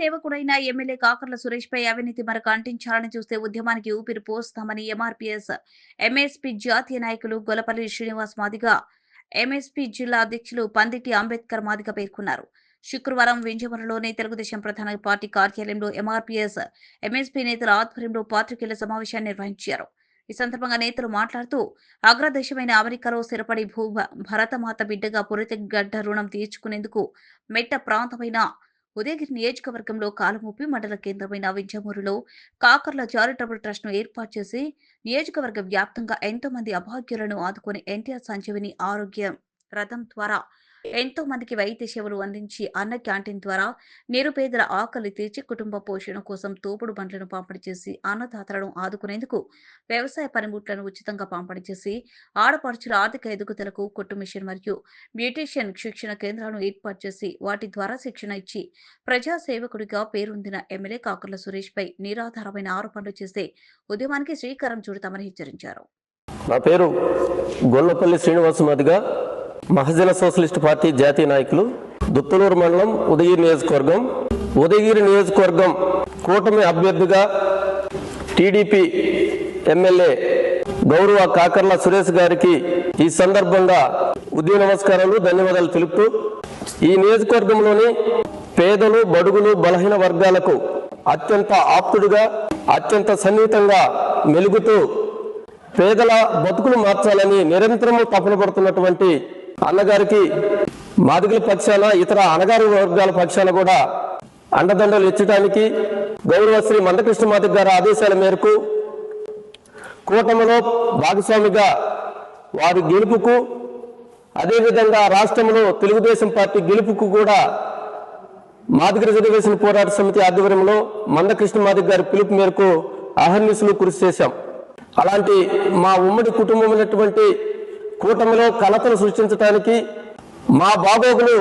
సేవకుడైన ఎమ్మెల్యే కాకర్ల సురేష్ పై అవినీతి మరక అంటించాలని చూస్తే ఉద్యమానికి ఊపిరి పోస్తామని ఎంఆర్పీఎస్ ఎంఎస్పీ జాతీయ నాయకులు గొలపల్లి శ్రీనివాస్ మాదిగ ఎంఎస్పీ జిల్లా అధ్యక్షులు పందిటి అంబేద్కర్ మాదిగ పేర్కొన్నారు. శుక్రవారం వింజమరలోని తెలుగుదేశం ప్రధాన పార్టీ కార్యాలయంలో ఎంఆర్పీఎస్ ఎంఎస్పీ నేతల ఆధ్వర్యంలో పాత్రికేయుల సమావేశాన్ని నిర్వహించారు. ఈ సందర్భంగా నేతలు మాట్లాడుతూ అగ్రదేశమైన అమెరికాలో స్థిరపడి భూ భరతమాత బిడ్డగా పురితగడ్డ రుణం తీర్చుకునేందుకు మెట్ట ప్రాంతమైన ఉదయగిరి నియోజకవర్గంలో కాలమూపి మండల కేంద్రమైన వింజమూరులో కాకర్ల చారిటబుల్ ట్రస్ట్ను ఏర్పాటు చేసి నియోజకవర్గ వ్యాప్తంగా ఎంతో మంది అభాగ్యులను ఆదుకుని ఎన్టీఆర్ సంజీవిని ఆరోగ్య రథం ద్వారా ఎంతో మందికి వైద్య సేవలు అందించి అన్న క్యాంటీన్ ద్వారా నిరుపేదల ఆకలి తీర్చి కుటుంబ పోషణ కోసం తోపుడు బండ్లను పంపిణీ చేసి అన్నదాతలను ఆదుకునేందుకు వ్యవసాయ పనిముట్లను ఉచితంగా పంపిణీ చేసి ఆడపడుచుల ఆర్థిక ఎదుగుదలకు కొట్టు మిషన్ మరియు బ్యూటీషియన్ శిక్షణ కేంద్రాలను ఏర్పాటు చేసి వాటి ద్వారా శిక్షణ ఇచ్చి ప్రజా సేవకుడిగా పేరొందిన ఎమ్మెల్యే కాకర్ల సురేష్ పై నిరాధారమైన ఆరోపణలు చేస్తే ఉద్యమానికి శ్రీకారం చూడతామని హెచ్చరించారు. నా పేరు గొల్లపల్లి శ్రీనివాసమాదిగా. మహజన సోషలిస్ట్ పార్టీ జాతీయ నాయకులు దుత్తలూరు మండలం ఉదయగిరి నియోజకవర్గం. ఉదయగిరి నియోజకవర్గం కూటమి అభ్యర్థిగా టీడీపీ ఎమ్మెల్యే గౌరవ కాకర్ల సురేష్ గారికి ఈ సందర్భంగా ఉదయ నమస్కారాలు ధన్యవాదాలు తెలుపుతూ ఈ నియోజకవర్గంలోని పేదలు బడుగులు బలహీన వర్గాలకు అత్యంత ఆప్తుడిగా అత్యంత సన్నిహితంగా మెలుగుతూ పేదల బతుకులు మార్చాలని నిరంతరము తపన పడుతున్నటువంటి అన్నగారికి మాదిగల పక్షాన ఇతర అనగారి వర్గాల పక్షాన కూడా అండదండలు ఇచ్చడానికి గౌరవ శ్రీ మందకృష్ణ మాదిగ గారి ఆదేశాల మేరకు కూటమిలో భాగస్వామిగా వారి గెలుపుకు అదేవిధంగా రాష్ట్రంలో తెలుగుదేశం పార్టీ గెలుపుకు కూడా మాదిగ రిజర్వేషన్ పోరాట సమితి ఆధ్వర్యంలో మందకృష్ణ మాదిగ గారి పిలుపు మేరకు అహర్నిశలు కృషి చేశాం. అలాంటి మా ఉమ్మడి కుటుంబం కూటమిలో కలతలు సృష్టించడానికి మా బాగోగులు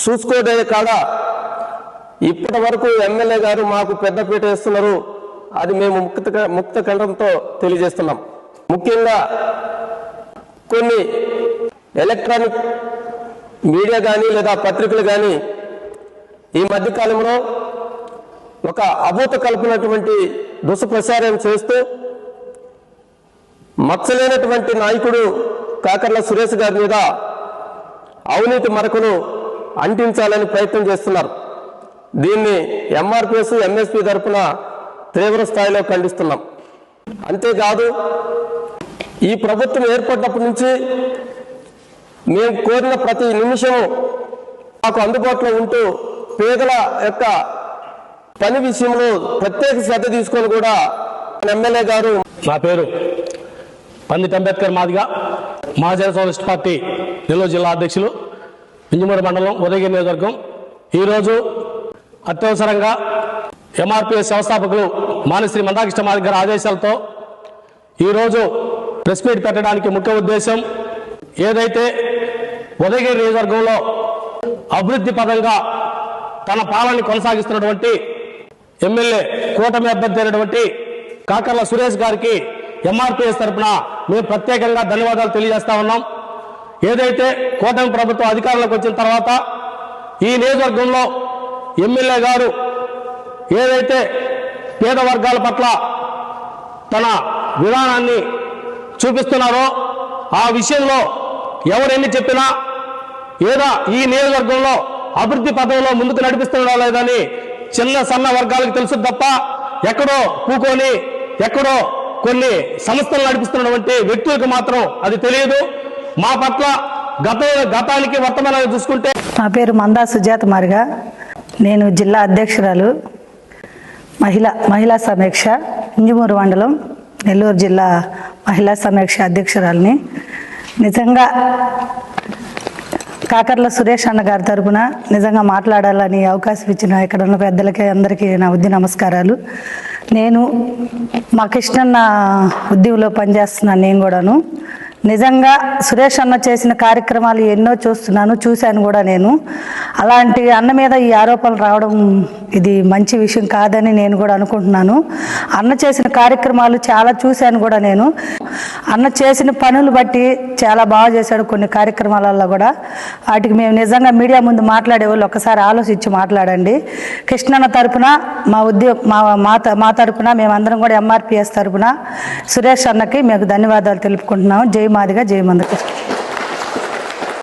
చూసుకోదే కాడ ఇప్పటి వరకు ఎమ్మెల్యే గారు మాకు పెద్దపీట వేస్తున్నారు. అది మేము ముక్త ముక్త కంఠంతో తెలియజేస్తున్నాం. ముఖ్యంగా కొన్ని ఎలక్ట్రానిక్ మీడియా కానీ లేదా పత్రికలు కానీ ఈ మధ్యకాలంలో ఒక అభూత కల్పినటువంటి దుష్ప్రచారం చేస్తూ మచ్చలేనటువంటి నాయకుడు కాకర్ల సురేష్ గారి మీద అవినీతి మరకును అంటించాలని ప్రయత్నం చేస్తున్నారు. దీన్ని ఎంఆర్పిఎస్ ఎంఎస్పి తరఫున తీవ్ర స్థాయిలో ఖండిస్తున్నాం. అంతేకాదు ఈ ప్రభుత్వం ఏర్పడినప్పటి నుంచి మేము కోరిన ప్రతి నిమిషము మాకు అందుబాటులో ఉంటూ పేదల యొక్క పని విషయంలో ప్రత్యేక శ్రద్ధ తీసుకొని కూడా ఎమ్మెల్యే గారు నా పేరు పందిట్ అంబేద్కర్ మాదిగా. మహాజన సోషలిస్ట్ పార్టీ నెల్లూరు జిల్లా అధ్యక్షులు ఇంజమూరు మండలం ఉదయగిరి నియోజకవర్గం. ఈరోజు అత్యవసరంగా ఎంఆర్పిఎస్ వ్యవస్థాపకులు మానశ్రీ మందాకృష్ణ మాది గారి ఆదేశాలతో ఈరోజు ప్రెస్ మీట్ పెట్టడానికి ముఖ్య ఉద్దేశం ఏదైతే ఉదయగిరి నియోజకవర్గంలో అభివృద్ధి పదంగా తన పాలన కొనసాగిస్తున్నటువంటి ఎమ్మెల్యే కూటమి అభ్యర్థి అయినటువంటి కాకర్ల సురేష్ గారికి ఎంఆర్పిఎస్ తరఫున మేము ప్రత్యేకంగా ధన్యవాదాలు తెలియజేస్తా ఉన్నాం. ఏదైతే కూటమి ప్రభుత్వం అధికారంలోకి వచ్చిన తర్వాత ఈ నియోజకవర్గంలో ఎమ్మెల్యే గారు ఏదైతే పేద వర్గాల పట్ల తన విధానాన్ని చూపిస్తున్నారో ఆ విషయంలో ఎవరెన్ని చెప్పినా ఏదో ఈ నియోజకవర్గంలో అభివృద్ధి పథంలో ముందుకు నడిపిస్తున్నాడా లేదని చిన్న సన్న వర్గాలకు తెలుసు తప్ప ఎక్కడో కూకొని ఎక్కడో కొన్ని సంస్థలు నడిపిస్తున్నటువంటి వ్యక్తులకు మాత్రం అది తెలియదు. మా పట్ల గత గతానికి వర్తమానాలు చూసుకుంటే నా పేరు మందా సుజాత మారిగా. నేను జిల్లా అధ్యక్షురాలు. మహిళా మహిళా సమీక్ష ఇంజమూరు మండలం నెల్లూరు జిల్లా మహిళా సమీక్ష అధ్యక్షురాలని. నిజంగా కాకర్ల సురేష్ అన్న గారి తరపున నిజంగా మాట్లాడాలని అవకాశం ఇచ్చిన ఇక్కడ ఉన్న పెద్దలకి అందరికీ నా ఉద్ది నమస్కారాలు. నేను మా కృష్ణన్న ఉద్యోగంలో పనిచేస్తున్నాను నేను కూడాను. నిజంగా సురేష్ అన్న చేసిన కార్యక్రమాలు ఎన్నో చూస్తున్నాను చూశాను కూడా నేను. అలాంటి అన్న మీద ఈ ఆరోపణలు రావడం ఇది మంచి విషయం కాదని నేను కూడా అనుకుంటున్నాను. అన్న చేసిన కార్యక్రమాలు చాలా చూశాను కూడా నేను. అన్న చేసిన పనులు బట్టి చాలా బాగా చేశాడు కొన్ని కార్యక్రమాలలో కూడా. వాటికి మేము నిజంగా మీడియా ముందు మాట్లాడే వాళ్ళు ఒకసారి ఆలోచించి మాట్లాడండి. కృష్ణన్న తరపున మా ఉద్యోగ మా మా మా తరపున మేమందరం కూడా ఎంఆర్పిఎస్ తరపున సురేష్ అన్నకి మేము ధన్యవాదాలు తెలుపుకుంటున్నాము. జై మాదిగా జయమందకృష్ణ